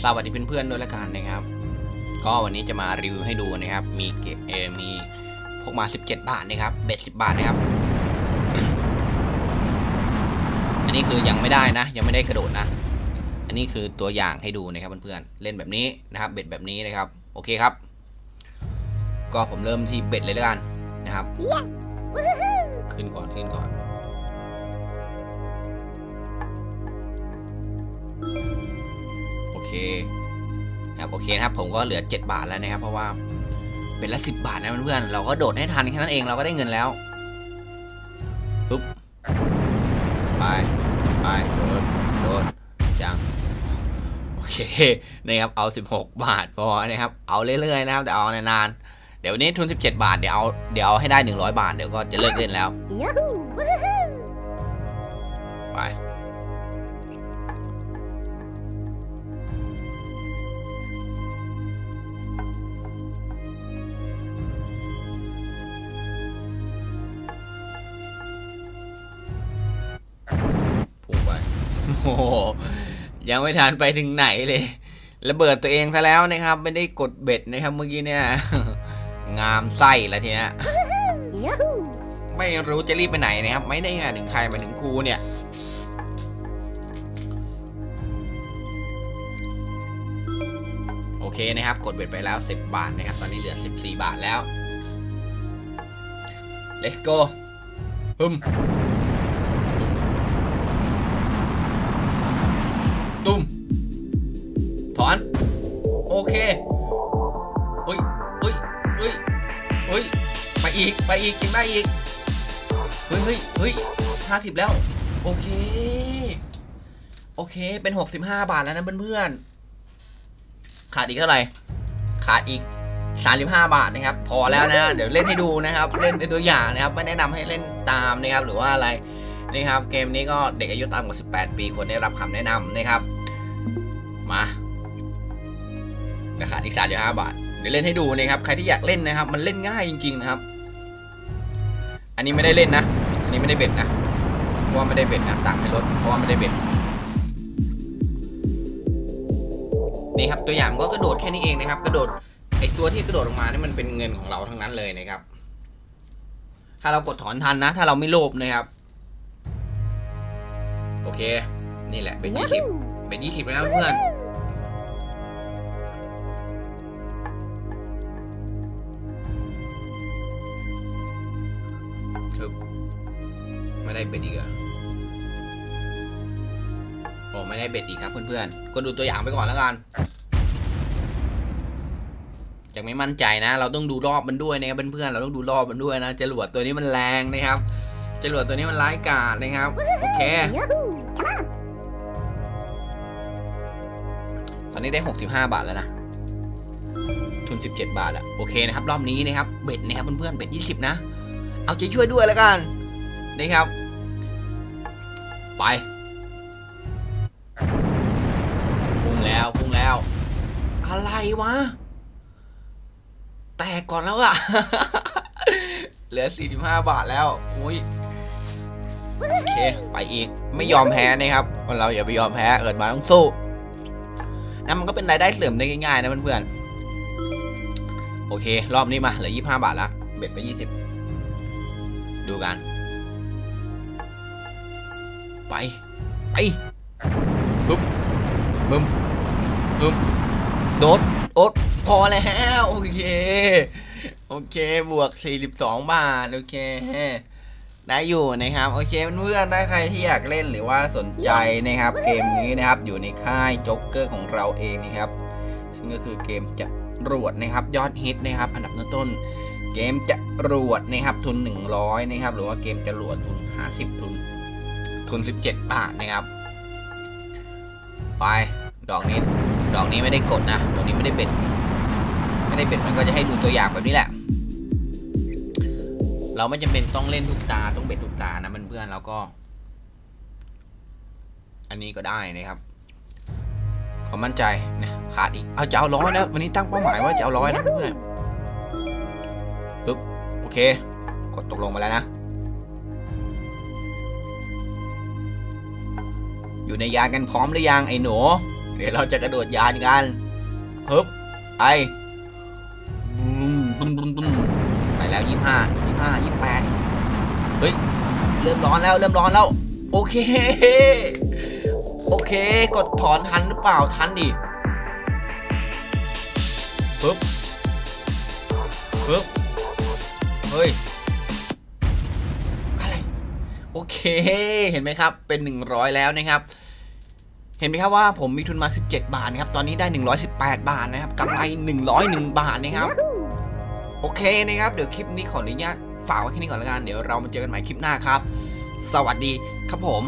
สวัสดีเพื่อนๆด้วยละกันนะครับ ก็วันนี้จะมารีวิวให้ดูนะครับ มีเออมีพกมา 17 บาทนะครับเบ็ด10 บาทนะครับ อันนี้คือยังไม่ได้นะ ยังไม่ได้กระโดดนะ อันนี้คือตัวอย่างให้ดูนะครับเพื่อนๆเล่นแบบนี้นะครับ เบ็ดแบบนี้นะครับ โอเคครับ ก็ผมเริ่มที่เบ็ดเลยละกันนะครับขึ้นก่อนขึ้นก่อน เคนะครับโอเคนะครับผมก็เหลือ 7 บาทแล้วนะครับ เพราะว่าเป็นละ10 บาทนะเพื่อนๆเราก็โดดให้ทันแค่นั้นเองเราก็ได้เงินแล้วปุ๊บไปไปโดดโดดยังโอเคนะครับเอา 16 บาทพอนะครับเอาเรื่อยๆนะครับแต่เอานานๆเดี๋ยววันนี้ทุน 17 บาทเดี๋ยวเอาเดี๋ยวเอาให้ได้ 100 บาทเดี๋ยวก็จะเลิกเล่นแล้ว Yahoo! ไป โอ้โหยังไม่ทันไปถึงไหนเลยระเบิดตัวเองซะแล้วนะครับ ไม่ได้กดเบ็ดนะครับเมื่อกี้เนี่ย งามไส้ละทีเนี้ย Yahoo! ไม่รู้จะรีบไปไหนนะครับ ไม่ได้งานถึงใครมาถึงครูเนี่ยโอเคนะครับ กดเบ็ดไปแล้ว 10 บาทนะครับ ตอนนี้เหลือ 14 บาทแล้ว let's go ฮึมตุ้ม ไปอีกกยังได้อีก เฮ้ยเฮ้ยเฮ้ยห้าสิบแล้ว โอเค โอเค เป็นหกสิบห้าบาทแล้วนะเพื่อนๆ ขาดอีกเท่าไหร่ ขาดอีกสามสิบห้าบาทนะครับ พอแล้วนะ เดี๋ยวเล่นให้ดูนะครับ เล่นเป็นตัวอย่างนะครับ ไม่แนะนำให้เล่นตามนะครับ หรือว่าอะไรนะครับ เกมนี้ก็เด็กอายุต่ำกว่า 18 ปีควรได้รับคำแนะนำนะครับ มาราคาอีก35บาท เดี๋ยวเล่นให้ดูนะครับ ใครที่อยากเล่นนะครับ มันเล่นง่ายจริง ๆ นะครับ อันนี้ไม่ได้เล่นนะ อันนี้ไม่ได้เบ็ดนะเพราะว่าไม่ได้เบ็ดนะตังไม่ลดเพราะว่าไม่ได้เบ็ดนี่ครับตัวอย่างก็กระโดดแค่นี้เองนะครับ กระโดดไอตัวที่กระโดดออกมานี่มันเป็นเงินของเราทั้งนั้นเลยนะครับ ถ้าเรากดถอนทันนะ ถ้าเราไม่โลภนะครับ โอเค นี่แหละเป็นยี่สิบเป็นยี่สิบแล้วนะเพื่อน ทึบไม่ได้เบ็ดอีกอะโอ้ไม่ได้เบ็ดอีกครับเพื่อนๆ ก็ดูตัวอย่างไปก่อนแล้วกันยังไม่มั่นใจนะ เราต้องดูรอบมันด้วยนะครับเพื่อนๆ เราต้องดูรอบมันด้วยนะจรวดตัวนี้มันแรงนะครับจรวดตัวนี้มันร้ายกาจนะครับ โอเค ตอนนี้ได้ 65 บาทแล้วนะ ทุน 17 บาทอะโอเคนะครับ รอบนี้นะครับ เบ็ดนะครับเพื่อนๆ เบ็ด 20 นะ เอาใจช่วยด้วยแล้วกันนะครับ ไปพุ่งแล้วพุ่งแล้ว อะไรวะ แตกก่อนแล้วอะเหลือ 45 บาทแล้วอุ้ยโอเคไปอีกไม่ยอมแพ้นะครับคนเราอย่าไปยอมแพ้เกิดมาต้องสู้นะมันก็เป็นรายได้เสริมได้ง่ายๆนะเพื่อนๆโอเค รอบนี้มาเหลือ 25 บาทละเบ็ดไป 20 ดูกัน ไป ไปปึ๊บบึมบึมโดดโอ๊ตพอแล้วโอเค โอเค บวก 42 บาท โอเค ได้อยู่นะครับ โอเคเพื่อนๆถ้าใครที่อยากเล่นหรือว่าสนใจนะครับ เกมนี้นะครับ อยู่ในค่ายจ็อกเกอร์ของเราเองนะครับ ซึ่งก็คือเกมจะรวดนะครับ ยอดฮิตนะครับ อันดับต้นๆ เกมจะรวดนะครับทุน 100นะครับหรือว่าเกมจะรวดทุน 50 ทุน ทุน 17 บาทนะครับ ไปดอกนี้ดอกนี้ไม่ได้กดนะดอกนี้ไม่ได้เบ็ดไม่ได้เบ็ดมันก็จะให้ดูตัวอย่างแบบนี้แหละ เราไม่จำเป็นต้องเล่นทุกตาต้องเบ็ดทุกตานะเพื่อนๆเราก็ อันนี้ก็ได้นะครับขอมั่นใจนะขาดอีกเอาจะเอาร้อยนะวันนี้ตั้งเป้าหมายว่าจะเอาร้อยนะเพื่อน ปึ๊บโอเค กดตกลงมาแล้วนะ อยู่ในยานกันพร้อมหรือยังไอ้หนู เดี๋ยวเราจะกระโดดยานกันฮึบไปบึ้มบึ้มบึ้มบึ้มไปแล้วยี่ห้ายี่ห้ายี่แปดเฮ้ย เริ่มร้อนแล้วเริ่มร้อนแล้ว โอเค โอเค กดถอนทันหรือเปล่าทันดิปึ๊บปึ๊บ เฮ้ย อะไร โอเค เห็นไหมครับ เป็น 100 แล้วนะครับ เห็นไหมครับว่าผมมีทุนมา 17 บาทนะครับ ตอนนี้ได้ 118 บาทนะครับกำไร101 บาทนะครับ โอเคนะครับ เดี๋ยวคลิปนี้ขออนุญาตฝากไว้แค่นี้ก่อนละกัน เดี๋ยวเรามาเจอกันใหม่คลิปหน้าครับ สวัสดีครับผม